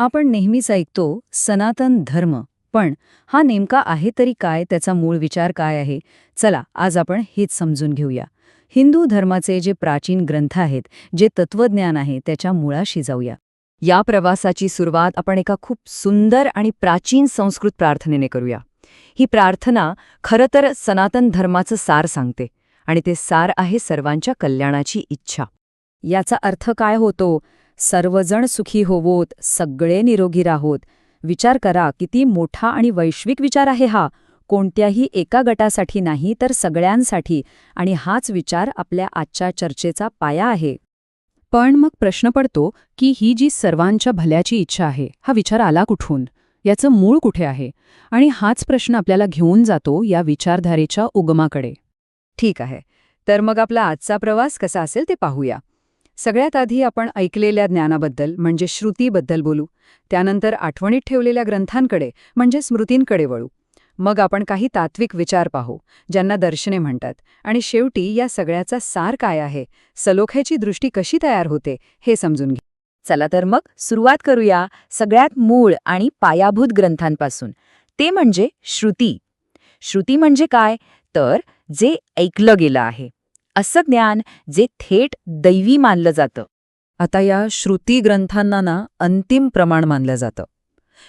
आपण नेहमीच ऐकतो सनातन धर्म. पण हा नेमका आहे तरी काय? त्याचा मूळ विचार काय आहे? चला आज आपण हेच समजून घेऊया. हिंदू धर्माचे जे प्राचीन ग्रंथ आहेत जे तत्वज्ञान आहे त्याच्या मुळाशी जाऊया. या प्रवासाची सुरुवात आपण एका खूप सुंदर आणि प्राचीन संस्कृत प्रार्थनेने करूया. ही प्रार्थना खरं तर सनातन धर्माचं सार सांगते आणि ते सार आहे सर्वांच्या कल्याणाची इच्छा. याचा अर्थ काय होतो? सर्वजण सुखी होवोत सगळे निरोगी राहोत. विचार करा किती मोठा आणि वैश्विक विचार आहे हा. कोणत्याही एका गटासाठी नाही तर सगळ्यांसाठी. आणि हाच विचार आपल्या आजच्या चर्चेचा पाया आहे. पण मग प्रश्न पडतो की ही जी सर्वांच्या भल्याची इच्छा आहे हा विचार आला कुठून? याचं मूळ कुठे आहे? आणि हाच प्रश्न आपल्याला घेऊन जातो या विचारधारेच्या उगमाकडे. ठीक आहे. तर मग आपला आजचा प्रवास कसा असेल ते पाहूया. सगळ्यात आधी आपण ऐकलेल्या ज्ञानाबद्दल म्हणजे श्रुतीबद्दल बोलू. त्यानंतर आठवणीत ठेवलेल्या ग्रंथांकडे म्हणजे स्मृतींकडे वळू. मग आपण काही तात्विक विचार पाहू ज्यांना दर्शने म्हणतात. आणि शेवटी या सगळ्याचा सार काय आहे? सलोख्याची दृष्टी कशी तयार होते? हे समजून घे. चला तर मग सुरुवात करूया सगळ्यात मूळ आणि पायाभूत ग्रंथांपासून. ते म्हणजे श्रुती. श्रुती म्हणजे काय? तर जे ऐकलं गेलं आहे. असं ज्ञान जे थेट दैवी मानलं जातं. आता या श्रुती ग्रंथांना ना अंतिम प्रमाण मानलं जातं.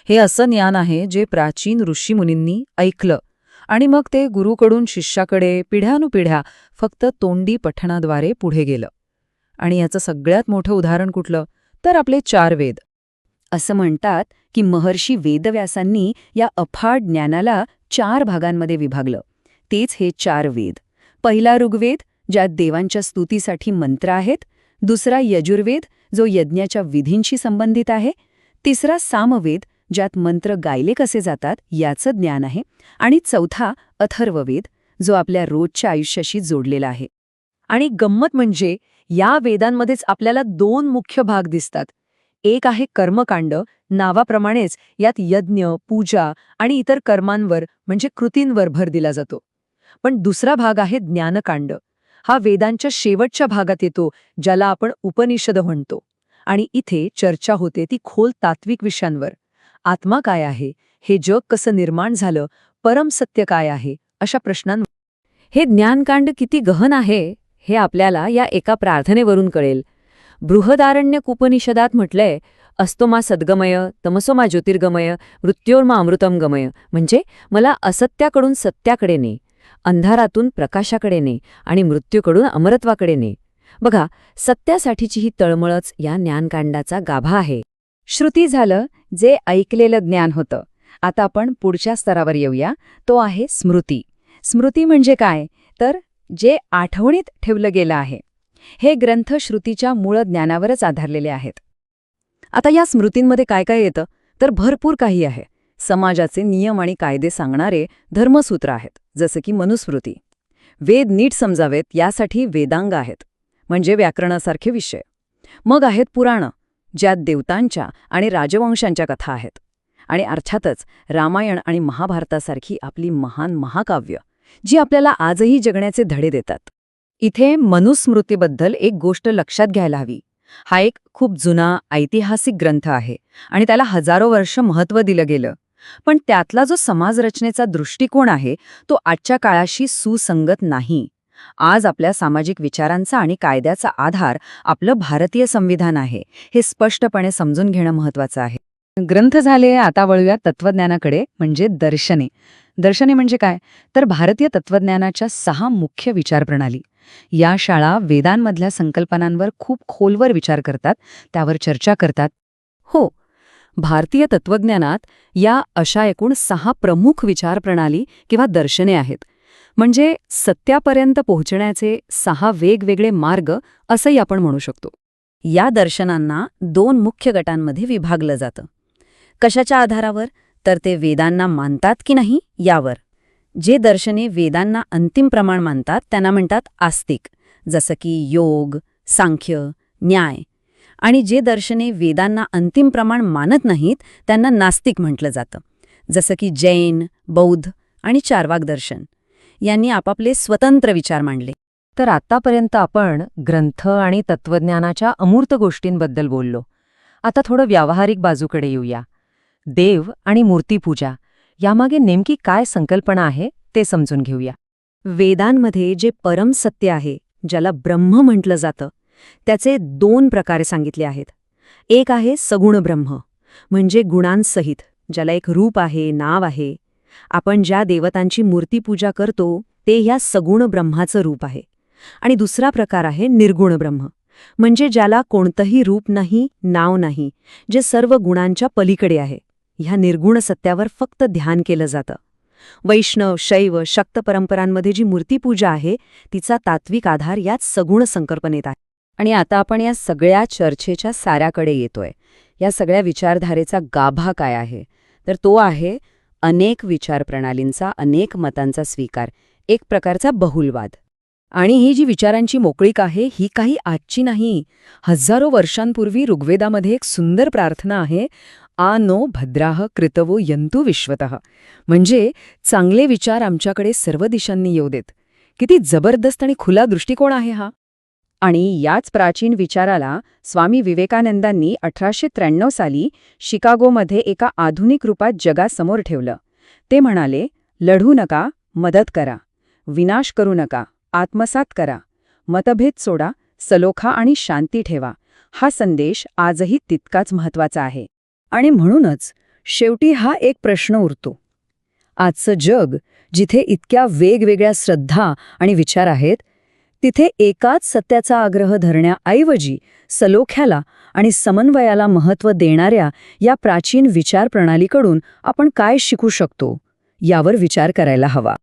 हे असं ज्ञान आहे जे प्राचीन ऋषीमुनींनी ऐकलं आणि मग ते गुरुकडून शिष्याकडे पिढ्यानुपिढ्या फक्त तोंडी पठणाद्वारे पुढे गेलं. आणि याचं सगळ्यात मोठं उदाहरण कुठलं? तर आपले चार वेद. असं म्हणतात की महर्षी वेदव्यासांनी या अफाट ज्ञानाला चार भागांमध्ये विभागलं. तेच हे चार वेद. पहिला ऋग्वेद ज्यात देवांच्या स्तुतीसाठी मंत्र आहेत दुसरा यजुर्वेद जो यज्ञाच्या विधींशी संबंधित आहे तिसरा सामवेद ज्यात मंत्र गायले कसे जातात याचं ज्ञान आहे आणि चौथा अथर्ववेद जो आपल्या रोजच्या आयुष्याशी जोडलेला आहे. आणि गंमत म्हणजे या वेदांमध्येच आपल्याला दोन मुख्य भाग दिसतात. एक आहे कर्मकांड नावाप्रमाणेच यात यज्ञ पूजा आणि इतर कर्मांवर म्हणजे कृतींवर भर दिला जातो. पण दुसरा भाग आहे ज्ञानकांड. हा वेदांच्या शेवटच्या भागात येतो ज्याला आपण उपनिषद म्हणतो. आणि इथे चर्चा होते ती खोल तात्विक विषयांवर. आत्मा काय आहे? हे जग कसं निर्माण झालं? परमसत्य काय आहे? अशा प्रश्नांवर हे ज्ञानकांड किती गहन आहे हे आपल्याला या एका प्रार्थनेवरून कळेल. बृहदारण्यक उपनिषदात म्हटलंय अस्तोमा सद्गमय तमसोमा ज्योतिर्गमय मृत्योर्मा अमृतम गमय. म्हणजे मला असत्याकडून सत्याकडे ने. अंधारातून प्रकाशाकडे ने आणि मृत्यूकडून अमरत्वाकडे ने. बघा सत्यासाठीची ही तळमळच या ज्ञानकांडाचा गाभा आहे. श्रुती झालं जे ऐकलेलं ज्ञान होतं. आता आपण पुढच्या स्तरावर येऊया. तो आहे स्मृती. स्मृती म्हणजे काय? तर जे आठवणीत ठेवलं गेलं आहे. हे ग्रंथ श्रुतीच्या मूळ ज्ञानावरच आधारलेले आहेत. आता या स्मृतींमध्ये काय काय येतं? तर भरपूर काही आहे. समाजाचे नियम आणि कायदे सांगणारे धर्मसूत्र आहेत जसं की मनुस्मृती. वेद नीट समजावेत यासाठी वेदांग आहेत. म्हणजे व्याकरणासारखे विषय. मग आहेत पुराणं ज्यात देवतांच्या आणि राजवंशांच्या कथा आहेत. आणि अर्थातच रामायण आणि महाभारतासारखी आपली महान महाकाव्य जी आपल्याला आजही जगण्याचे धडे देतात. इथे मनुस्मृतीबद्दल एक गोष्ट लक्षात घ्यायला हवी. हा एक खूप जुना ऐतिहासिक ग्रंथ आहे आणि त्याला हजारो वर्ष महत्त्व दिलं गेलं. पण त्यातला जो समाजरचनेचा दृष्टिकोन आहे तो आजच्या काळाशी सुसंगत नाही. आज आपल्या सामाजिक विचारांचा आणि कायद्याचा आधार आपलं भारतीय संविधान आहे हे स्पष्टपणे समजून घेणं महत्वाचं आहे. ग्रंथ झाले आता वळूया तत्वज्ञानाकडे म्हणजे दर्शने. दर्शने म्हणजे काय? तर भारतीय तत्वज्ञानाच्या सहा मुख्य विचारप्रणाली. या शाळा वेदांमधल्या संकल्पनांवर खूप खोलवर विचार करतात त्यावर चर्चा करतात भारतीय तत्वज्ञानात या अशा एकूण सहा प्रमुख विचारप्रणाली किंवा दर्शने आहेत. म्हणजे सत्यापर्यंत पोहोचण्याचे सहा वेगवेगळे मार्ग असंही आपण म्हणू शकतो. या दर्शनांना दोन मुख्य गटांमध्ये विभागलं जातं. कशाच्या आधारावर? तर ते वेदांना मानतात की नाही? यावर. जे दर्शने वेदांना अंतिम प्रमाण मानतात त्यांना म्हणतात आस्तिक. जसं की योग सांख्य न्याय. आणि जे दर्शने वेदांना अंतिम प्रमाण मानत नाहीत त्यांना नास्तिक म्हटलं जातं. जसं की जैन बौद्ध आणि चारवाक दर्शन. यांनी आपापले स्वतंत्र विचार मांडले. तर आतापर्यंत आपण ग्रंथ आणि तत्वज्ञानाच्या अमूर्त गोष्टींबद्दल बोललो. आता थोडं व्यावहारिक बाजूकडे येऊया. देव आणि मूर्तीपूजा यामागे नेमकी काय संकल्पना आहे ते समजून घेऊया. वेदांमध्ये जे परम सत्य आहे ज्याला ब्रह्म म्हटलं जातं त्याचे दोन प्रकारे सांगितले आहेत. एक आहे सगुण ब्रह्म म्हणजे गुणांसहित ज्याला एक रूप आहे नाव आहे. आपण ज्या देवतांची मूर्तीपूजा करतो ते ह्या सगुण ब्रह्माचं रूप आहे. आणि दुसरा प्रकार आहे निर्गुण ब्रह्म म्हणजे ज्याला कोणतंही रूप नाही नाव नाही जे सर्व गुणांच्या पलीकडे आहे. ह्या निर्गुण सत्यावर फक्त ध्यान केलं जातं. वैष्णव शैव शक्त परंपरांमध्ये जी मूर्तीपूजा आहे तिचा तात्विक आधार याच सगुण संकल्पनेत आहे. आणि आता आपण या सगळ्या चर्चेच्या साऱ्याकडे येतोय. या सगळ्या विचारधारेचा गाभा काय आहे? तर तो आहे अनेक विचारप्रणालींचा अनेक मतांचा स्वीकार एक प्रकारचा बहुलवाद. आणि ही जी विचारांची मोकळीक आहे ही काही आजची नाही. हजारो वर्षांपूर्वी ऋग्वेदामध्ये एक सुंदर प्रार्थना आहे आ नो भद्राह कृतवो यंतु विश्वतः. म्हणजे चांगले विचार आमच्याकडे सर्व दिशांनी येऊ देत. किती जबरदस्त आणि खुला दृष्टिकोन आहे हा. आणि याच प्राचीन विचाराला स्वामी विवेकानंदांनी अठराशे त्र्याण्णव साली शिकागोमध्ये एका आधुनिक रूपात जगासमोर ठेवलं. ते म्हणाले लढू नका मदत करा. विनाश करू नका आत्मसात करा. मतभेद सोडा सलोखा आणि शांती ठेवा. हा संदेश आजही तितकाच महत्त्वाचा आहे. आणि म्हणूनच शेवटी हा एक प्रश्न उरतो. आजचं जग जिथे इतक्या वेगवेगळ्या श्रद्धा आणि विचार आहेत तिथे एकाच सत्याचा आग्रह धरण्याऐवजी सलोख्याला आणि समन्वयाला महत्त्व देणाऱ्या या प्राचीन विचारप्रणालीकडून आपण काय शिकू शकतो यावर विचार करायला हवा.